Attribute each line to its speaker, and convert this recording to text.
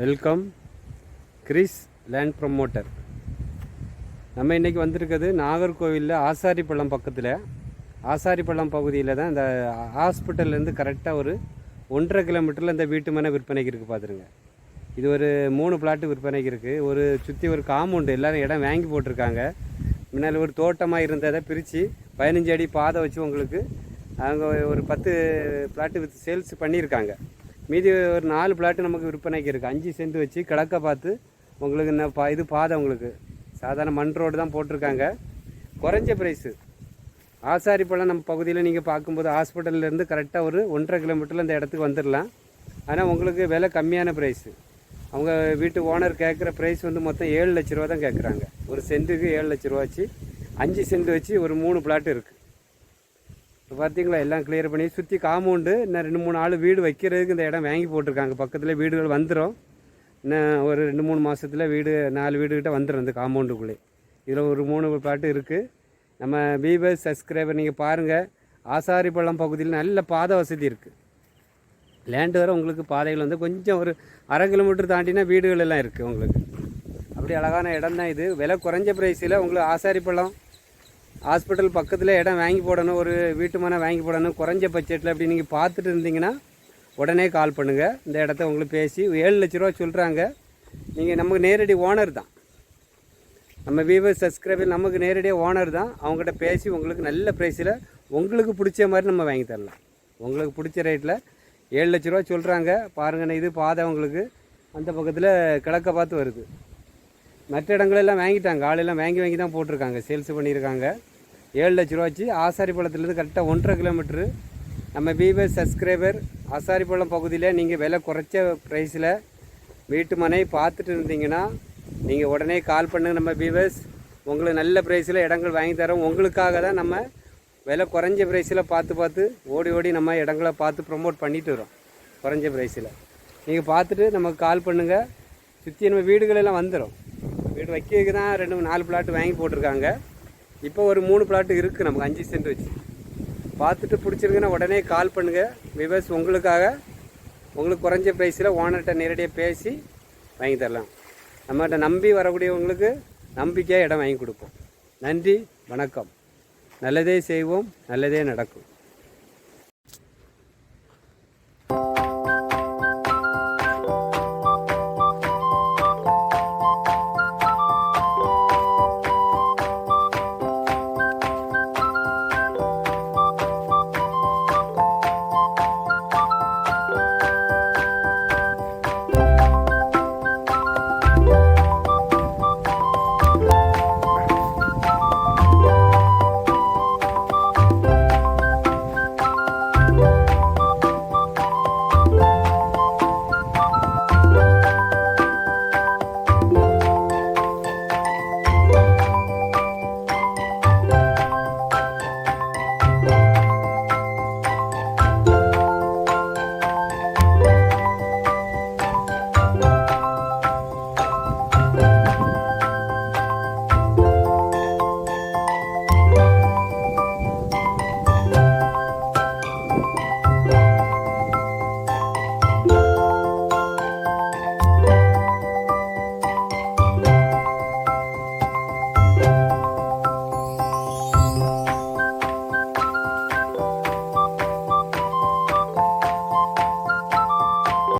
Speaker 1: Welcome Chris land promoter. நம்ம இன்றைக்கி வந்திருக்கிறது நாகர்கோவிலில் ஆசாரிப்பள்ளம் பக்கத்தில். ஆசாரிப்பள்ளம் பகுதியில் தான் இந்த ஹாஸ்பிட்டல்லேருந்து கரெக்டாக ஒரு ஒன்றரை கிலோமீட்டரில் இந்த வீட்டு மனை விற்பனைக்கு இருக்குது பார்த்துருங்க இது ஒரு மூணு பிளாட்டு விற்பனைக்கு இருக்குது ஒரு சுற்றி ஒரு காம்பவுண்டு எல்லோரும் இடம் வாங்கி போட்டிருக்காங்க. முன்னால் ஒரு தோட்டமாக இருந்ததை பிரித்து பதினஞ்சு அடி பாதை வச்சு உங்களுக்கு அவங்க ஒரு பத்து பிளாட்டு வித் சேல்ஸ் பண்ணியிருக்காங்க. மீதி ஒரு நாலு பிளாட்டு நமக்கு விற்பனைக்கு இருக்குது அஞ்சு சென்ட் வச்சு கிடக்க பார்த்து உங்களுக்கு என்ன பா இது பாதை உங்களுக்கு. சாதாரண மண் ரோடு தான் போட்டிருக்காங்க. குறைஞ்ச ப்ரைஸு ஆசாரிப்பழம் நம்ம பகுதியில் நீங்கள் பார்க்கும்போது ஹாஸ்பிட்டல்லேருந்து கரெக்டாக ஒரு ஒன்றரை கிலோமீட்டரில் இந்த இடத்துக்கு வந்துடலாம் ஆனால் உங்களுக்கு விலை கம்மியான ப்ரைஸு அவங்க வீட்டு ஓனர் கேட்குற ப்ரைஸ் வந்து மொத்தம் ஏழு லட்ச ரூபா தான் கேட்குறாங்க ஒரு சென்ட்டுக்கு ஏழு லட்ச ரூபா வச்சு அஞ்சு சென்ட் வச்சு ஒரு மூணு பிளாட் இருக்குது இப்போ பார்த்தீங்களா எல்லாம் கிளியர் பண்ணி சுற்றி காம்பவுண்டு இன்னும் ரெண்டு மூணு ஆள் வீடு வைக்கிறதுக்கு இந்த இடம் வாங்கி போட்டிருக்காங்க. பக்கத்தில் வீடுகள் வந்துடும் இன்னும் ஒரு ரெண்டு மூணு மாதத்தில் வீடு நாலு வீடுகிட்ட வந்துடும் இந்த காம்பவுண்டுக்குள்ளே இதில் ஒரு மூணு பாட்டு இருக்குது நம்ம பீபர்ஸ் சப்ஸ்கிரைபர் நீங்கள் பாருங்கள் ஆசாரிப்பள்ளம் பகுதியில் நல்ல பாதை வசதி இருக்குது லேண்டு வர உங்களுக்கு பாதைகள் வந்து கொஞ்சம் ஒரு அரை கிலோமீட்டர் தாண்டினா வீடுகள் எல்லாம் இருக்குது உங்களுக்கு. அப்படி அழகான இடம் தான் இது. விலை குறைஞ்ச ப்ரைஸில் உங்களுக்கு ஆசாரிப்பள்ளம் ஹாஸ்பிட்டல் பக்கத்தில் இடம் வாங்கி போடணும் ஒரு வீட்டு மனை வாங்கி போடணும் குறைஞ்ச பட்ஜெட்டில் அப்படி நீங்கள் பார்த்துட்டு இருந்தீங்கன்னா உடனே கால் பண்ணுங்கள் இந்த இடத்த உங்களுக்கு பேசி ஏழு லட்ச ரூபா சொல்கிறாங்க நீங்கள் நமக்கு நேரடி ஓனர் தான். நம்ம வீவர் சப்ஸ்கிரைபர் நமக்கு நேரடியாக ஓனர் தான். அவங்ககிட்ட பேசி உங்களுக்கு நல்ல ப்ரைஸில் உங்களுக்கு பிடிச்ச மாதிரி நம்ம வாங்கி தரலாம். உங்களுக்கு பிடிச்ச ரேட்டில் ஏழு லட்ச ரூபா சொல்கிறாங்க பாருங்கண்ணே இது பாதை உங்களுக்கு. அந்த பக்கத்தில் கிழக்க பார்த்து வருது. மற்ற இடங்களெல்லாம் வாங்கிட்டாங்க. ஆளெல்லாம் வாங்கி வாங்கி தான் போட்டிருக்காங்க. சேல்ஸ் பண்ணியிருக்காங்க. ஏழு லட்ச ரூபா வச்சு ஆசாரிப்பள்ளத்துலேருந்து கரெக்டாக ஒன்றரை கிலோமீட்ரு நம்ம வியூவர் சப்ஸ்கிரைபர் ஆசாரிப்பள்ளம் பகுதியில் நீங்கள் விலை குறைச்ச ப்ரைஸில் வீட்டு மனை பார்த்துட்டு இருந்தீங்கன்னா நீங்கள் உடனே கால் பண்ணுங்க நம்ம வியூவர்ஸ் உங்களுக்கு நல்ல ப்ரைஸில் இடங்கள் வாங்கி தரோம். உங்களுக்காக தான் நம்ம விலை குறைஞ்ச ப்ரைஸில் பார்த்து பார்த்து ஓடி ஓடி நம்ம இடங்களை பார்த்து ப்ரொமோட் பண்ணிட்டு வரோம். குறைஞ்ச ப்ரைஸில் நீங்கள் பார்த்துட்டு நமக்கு கால் பண்ணுங்கள் சுற்றி நம்ம வீடுகளெல்லாம் வந்துடும் வீடு வைக்கிறதுக்கு தான் ரெண்டு மூணு நாலு பிளாட் வாங்கி போட்டிருக்காங்க. இப்போ ஒரு மூணு பிளாட்டு இருக்குது நமக்கு அஞ்சு சென்ட் வச்சு. பார்த்துட்டு பிடிச்சிருக்குன்னா உடனே கால் பண்ணுங்கள் விவர்ஸ் உங்களுக்காக உங்களுக்கு குறைஞ்ச ப்ரைஸில் ஓனர்கிட்ட நேரடியாக பேசி வாங்கி தரலாம். நம்மகிட்ட நம்பி வரக்கூடியவங்களுக்கு நம்பிக்கையாக இடம் வாங்கி கொடுப்போம். நன்றி வணக்கம். நல்லதே செய்வோம் நல்லதே நடக்கும்.